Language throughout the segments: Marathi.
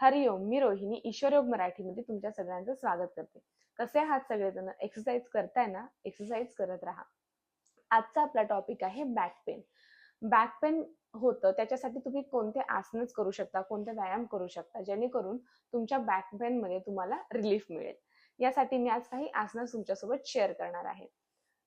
हरिओम मी रोहिणी ईश्वरयोग मराठीमध्ये तुमच्या सगळ्यांचं स्वागत करते. कसे आहात सगळेजण? एक्सरसाइज करताय ना? एक्सरसाइज करत राहा. आजचा आपला टॉपिक आहे बॅक पेन बॅक पेन होतं त्याच्यासाठी तुम्ही कोणते आसनच करू शकता कोणते व्यायाम करू शकता जेणेकरून तुमच्या बॅक पेनमध्ये तुम्हाला रिलीफ मिळेल. यासाठी मी आज काही आसनं तुमच्यासोबत शेअर करणार आहे.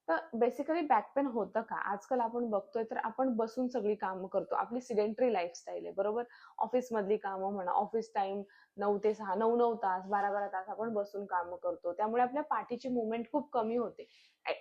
तर बेसिकली बॅक पेन होतं का? आजकाल आपण बघतोय तर आपण बसून सगळी कामं करतो. आपली सिडेंटरी लाईफस्टाईल आहे बरोबर? ऑफिसमधली कामं म्हणा ऑफिस टाइम नऊ ते सहा नऊ नऊ तास बारा बारा तास आपण बसून कामं करतो. त्यामुळे आपल्या पाठीची मुवमेंट खूप कमी होते.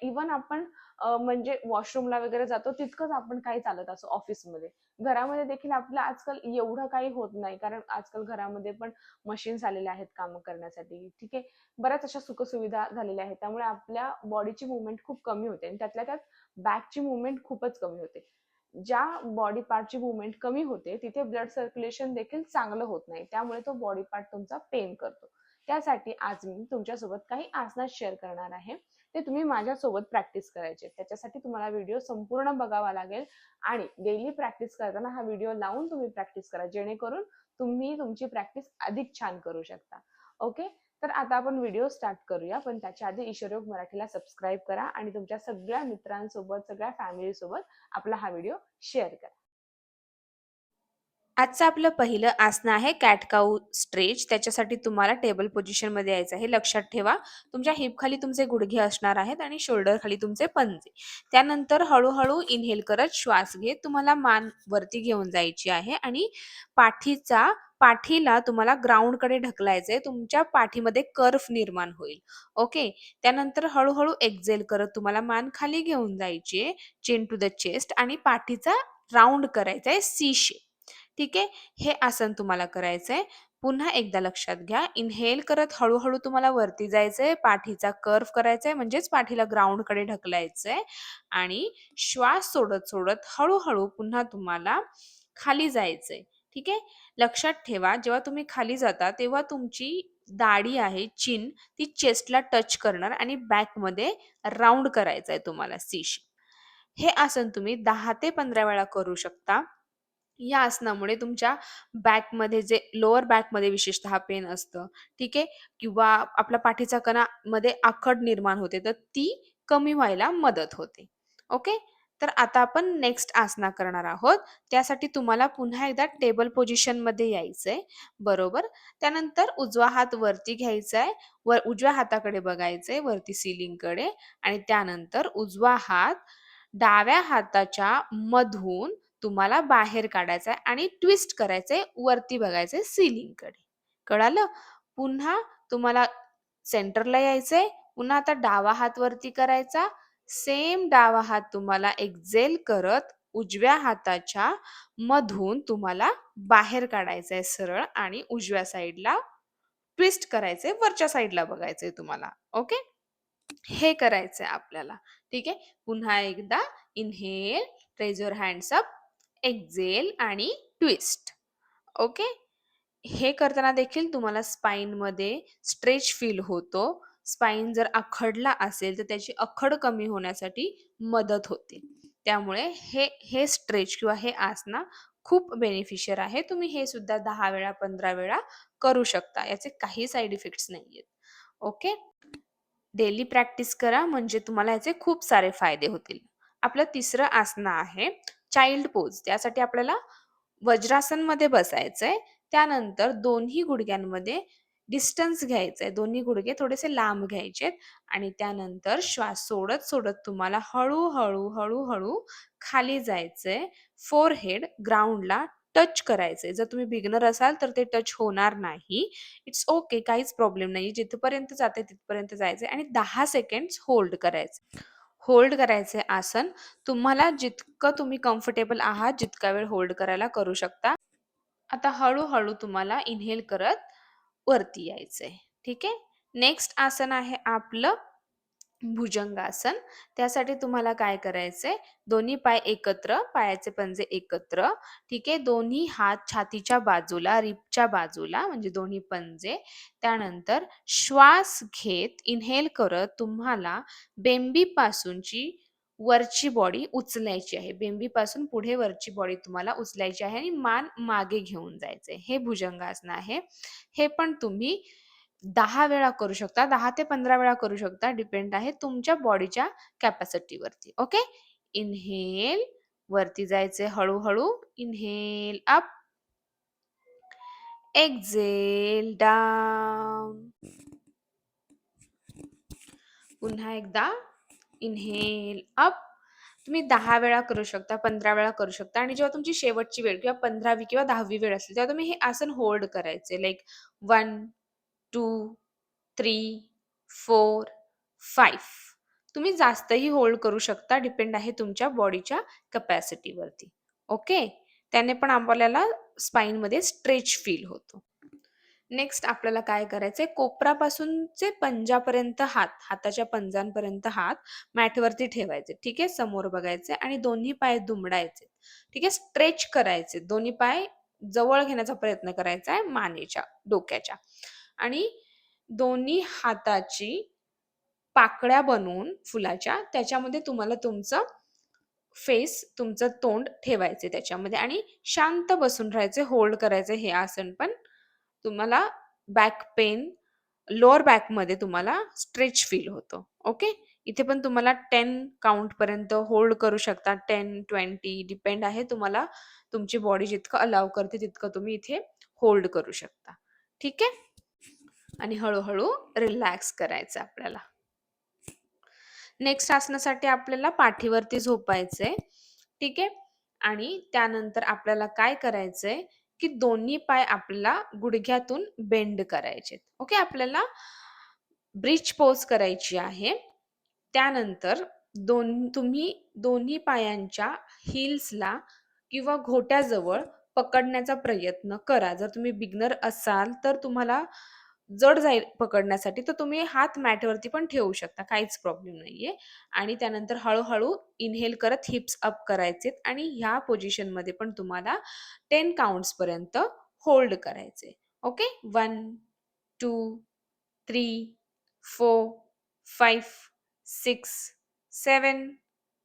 इवन आपण म्हणजे वॉशरूमला वगैरे जातो तितकंच आपण काही चालत असो ऑफिसमध्ये घरामध्ये देखील आपलं आजकाल एवढं काही होत नाही. कारण आजकाल घरामध्ये पण मशीन्स आलेल्या आहेत कामं करण्यासाठी. ठीक आहे? बऱ्याच अशा सुखसुविधा झालेल्या आहेत. त्यामुळे आपल्या बॉडीची मुवमेंट खूप कमी होते आणि त्यातल्या त्यात बॅकची मुवमेंट खूपच कमी होते. ज्या बॉडी पार्टची मुवमेंट कमी होते तिथे ब्लड सर्क्युलेशन देखील चांगलं होत नाही. त्यामुळे तो बॉडी पार्ट तुमचा पेन करतो. त्यासाठी आज मी तुमच्यासोबत काही आसना शेअर करणार आहे. ते तुम्ही माझ्यासोबत प्रॅक्टिस करायचे. त्याच्यासाठी तुम्हाला व्हिडिओ संपूर्ण बघावा लागेल. आणि डेली प्रॅक्टिस करताना हा व्हिडिओ लावून तुम्ही प्रॅक्टिस करा. जेणेकरून तुम्ही तुमची प्रॅक्टिस अधिक छान करू शकता. ओके तर आता आपण व्हिडिओ स्टार्ट करूया. पण त्याच्या आधी ईश्वरयोग मराठीला सबस्क्राईब करा आणि तुमच्या सगळ्या मित्रांसोबत सगळ्या फॅमिलीसोबत आपला हा व्हिडिओ शेअर करा. आजचं आपलं पहिलं आसनं आहे कॅटकाऊ स्ट्रेच त्याच्यासाठी तुम्हाला टेबल पोझिशनमध्ये यायचं आहे. लक्षात ठेवा. तुमच्या हिप खाली तुमचे गुडघे असणार आहेत आणि शोल्डर खाली तुमचे पंजे. त्यानंतर हळूहळू इनहेल करत श्वास घेत तुम्हाला मान वरती घेऊन जायची आहे आणि पाठीचा पाठीला तुम्हाला ग्राउंडकडे ढकलायचंय तुमच्या पाठीमध्ये कर्फ निर्माण होईल. ओके त्यानंतर हळूहळू एक्झेल करत तुम्हाला मान खाली घेऊन जायची चेन टू द चेस्ट आणि पाठीचा राऊंड करायचा आहे सी शेप ठीक? आहे हे आसन तुम्हाला करायचंय. पुन्हा एकदा लक्षात घ्या. इनहेल करत हळूहळू तुम्हाला वरती जायचंय. पाठीचा कर्व करायचाय म्हणजेच पाठीला ग्राउंडकडे ढकलायचंय. आणि श्वास सोडत सोडत हळूहळू पुन्हा तुम्हाला खाली जायचंय. ठीक आहे? लक्षात ठेवा जेव्हा तुम्ही खाली जाता तेव्हा तुमची दाढी आहे चिन ती चेस्टला टच करणार आणि बॅकमध्ये राऊंड करायचं आहे तुम्हाला सीश हे आसन तुम्ही दहा ते पंधरा वेळा करू शकता. या आसनामुळे तुमच्या बॅकमध्ये जे लोअर बॅकमध्ये विशेषतः पेन असतं ठीक आहे? किंवा आपल्या पाठीचा कणा मध्ये आखड निर्माण होते तर ती कमी व्हायला मदत होते. ओके? तर आता आपण नेक्स्ट आसना करणार आहोत. त्यासाठी तुम्हाला पुन्हा एकदा टेबल पोझिशनमध्ये यायचंय. बरोबर? त्यानंतर उजवा हात वरती घ्यायचा आहे वर उजव्या हाताकडे बघायचंय वरती सिलिंगकडे. आणि त्यानंतर उजवा हात डाव्या हाताच्या मधून तुम्हाला बाहेर काढायचं आहे आणि ट्विस्ट करायचंय. वरती बघायचंय सिलिंगकडे कळालं? पुन्हा तुम्हाला सेंटरला यायचंय. पुन्हा आता डावा हात वरती करायचा. सेम डावा हात तुम्हाला एक्झेल करत उजव्या हाताच्या मधून तुम्हाला बाहेर काढायचं आहे सरळ आणि उजव्या साईडला ट्विस्ट करायचे वरच्या साईडला बघायचंय तुम्हाला. ओके? हे करायचंय आपल्याला. ठीक आहे? पुन्हा एकदा inhale treasure hands up exhale आणि ट्विस्ट ओके? हे करताना देखील तुम्हाला स्पाइनमध्ये स्ट्रेच फील होतो. स्पाइन जर आखडला असेल तर त्याची आखड कमी होण्यासाठी मदत होते. त्यामुळे हे हे स्ट्रेच किंवा हे आसना खूप बेनिफिशियल आहे. तुम्ही हे सुद्धा दहा वेळा पंधरा वेळा करू शकता. याचे काही साईड इफेक्ट्स आहेत ओके डेली प्रॅक्टिस करा म्हणजे तुम्हाला याचे खूप सारे फायदे होतील. आपलं तिसरं आसनं आहे चाइल्ड पोज त्यासाठी आपल्याला वज्रासनमध्ये बसायचंय. त्यानंतर दोन्ही गुडघ्यांमध्ये डिस्टन्स घ्यायचंय. दोन्ही गुडघे थोडेसे लांब घ्यायचेत आणि त्यानंतर श्वास सोडत सोडत तुम्हाला हळूहळू हळूहळू खाली जायचंय. फोर हेड ग्राउंडला टच करायचंय. जर तुम्ही बिगनर असाल तर ते टच होणार नाही. इट्स ओके काहीच प्रॉब्लेम नाही जिथपर्यंत जाते तिथपर्यंत जायचंय. आणि दहा सेकंड होल्ड करायचं होल्ड करायचे आसन. तुम्हाला जितकं तुम्ही कम्फर्टेबल आहात जितका वेळ होल्ड करायला करू शकता. आता हळूहळू तुम्हाला इनहेल करत वरती यायचंय. ठीक आहे? नेक्स्ट आसन आहे आपलं भुजंगासन. त्यासाठी तुम्हाला काय करायचंय? दोन्ही पाय एकत्र पायाचे पंजे एकत्र. ठीक आहे? दोन्ही हात छातीच्या बाजूला रिपच्या बाजूला म्हणजे दोन्ही पंजे. त्यानंतर श्वास घेत इनहेल करत तुम्हाला बेंबी पासूनची वरची बॉडी उचलायची आहे. बेंबीपासून पुढे वरची बॉडी तुम्हाला उचलायची आहे आणि मान मागे घेऊन जायचंय. हे भुजंगासन आहे. हे पण तुम्ही दहा वेळा करू शकता. दहा ते पंधरा वेळा करू शकता. डिपेंड आहे तुमच्या बॉडीच्या कॅपॅसिटीवरती ओके इनहेल वरती जायचे हळूहळू. इनहेल अप एक्झेल डाऊन पुन्हा एकदा. इनहेल अप तुम्ही दहा वेळा करू शकता पंधरा वेळा करू शकता. आणि जेव्हा तुमची शेवटची वेळ किंवा पंधरावी किंवा दहावी वेळ असेल तेव्हा तुम्ही हे आसन होल्ड करायचे. Like one two three four five तुम्ही जास्तही होल्ड करू शकता. डिपेंड आहे तुमच्या बॉडीच्या कपॅसिटीवरती ओके त्याने पण आपल्याला स्पाईनमध्ये स्ट्रेच फील होतो. नेक्स्ट आपल्याला काय करायचंय? कोपरापासूनचे पंजापर्यंत हात हाताच्या पंजांपर्यंत हात मॅटवरती ठेवायचे. ठीक आहे? समोर बघायचे आणि दोन्ही पाय दुमडायचे. ठीक आहे? स्ट्रेच करायचे. दोन्ही पाय जवळ घेण्याचा प्रयत्न करायचा आहे मानेच्या डोक्याच्या. आणि दोन्ही हाताची पाकळ्या बनवून फुलाच्या त्याच्यामध्ये तुम्हाला तुमचं फेस तुमचं तोंड ठेवायचे त्याच्यामध्ये. आणि शांत बसून राहायचे होल्ड करायचे. हे आसन पण तुम्हाला बॅक पेन लोअर बॅकमध्ये तुम्हाला स्ट्रेच फील होतो. ओके इथे पण तुम्हाला टेन काउंट पर्यंत होल्ड करू शकता. टेन ट्वेंटी डिपेंड आहे तुम्हाला. तुमची बॉडी जितकं अलाव करते तितकं तुम्ही इथे होल्ड करू शकता. ठीक आहे? आणि हळूहळू रिलॅक्स करायचं आपल्याला. नेक्स्ट आसनासाठी आपल्याला पाठीवरती झोपायचंय. ठीक आहे? आणि त्यानंतर आपल्याला काय करायचंय? की दोन्ही पाय आपल्याला गुडघ्यातून बेंड करायचे ओके आपल्याला ब्रिज पोज करायची आहे. त्यानंतर दोन तुम्ही दोन्ही पायांच्या हिल्सला किंवा घोट्याजवळ पकडण्याचा प्रयत्न करा. जर तुम्ही बिगनर असाल तर तुम्हाला जड जाईल पकडण्यासाठी तर तुम्ही हात मॅटवरती पण ठेवू शकता काहीच प्रॉब्लेम नाहीये. आणि त्यानंतर हळूहळू इनहेल करत हिप्स अप करायचे आणि ह्या पोझिशनमध्ये पण तुम्हाला टेन काउंट्स पर्यंत होल्ड करायचे. Okay one two three four five six seven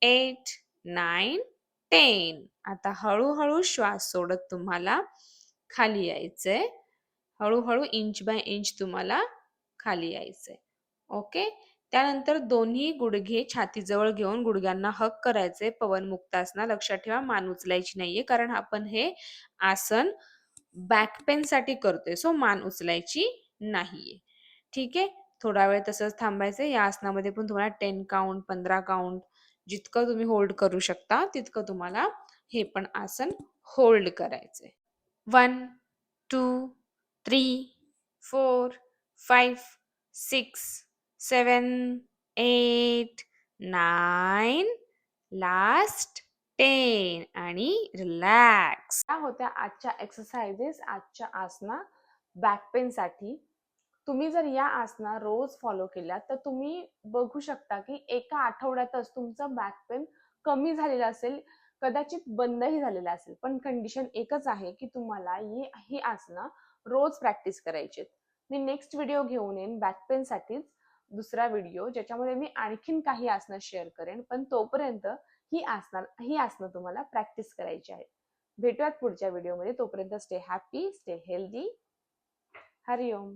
eight nine ten आता हळूहळू श्वास सोडत तुम्हाला खाली यायचंय. हळूहळू इंच बाय इंच तुम्हाला खाली यायचंय. ओके त्यानंतर दोन्ही गुडघे छातीजवळ घेऊन गुडघ्यांना हक करायचे पवन मुक्तासना लक्षात ठेवा मान उचलायची नाहीये कारण आपण हे आसन बॅक पेन साठी करतोय. सो मान उचलायची नाहीये. ठीक? आहे थोडा वेळ तसंच थांबायचं या आसनामध्ये पण तुम्हाला टेन काउंट पंधरा काउंट जितकं तुम्ही होल्ड करू शकता तितकं तुम्हाला हे पण आसन होल्ड करायचंय. One two three four five six seven eight nine last ten. आणि रिलॅक्स. काय होत्या आजच्या एक्सरसाइजेस आजच्या आसना बॅक पेनसाठी तुम्ही जर या आसना रोज फॉलो केल्या तर तुम्ही बघू शकता की एका आठवड्यातच तुमचं बॅक पेन कमी झालेलं असेल कदाचित बंदही झालेलं असेल. पण कंडिशन एकच आहे की तुम्हाला ही ही आसना रोज प्रॅक्टिस करायची मी नेक्स्ट व्हिडिओ घेऊन येईन बॅक पेन साठीच दुसरा व्हिडिओ ज्याच्यामध्ये मी आणखीन काही आसनं शेअर करेन पण तोपर्यंत ही आसना ही आसनं तुम्हाला प्रॅक्टिस करायची आहे भेटूयात पुढच्या व्हिडिओमध्ये. तोपर्यंत स्टे हॅपी स्टे हेल्दी हरिओम.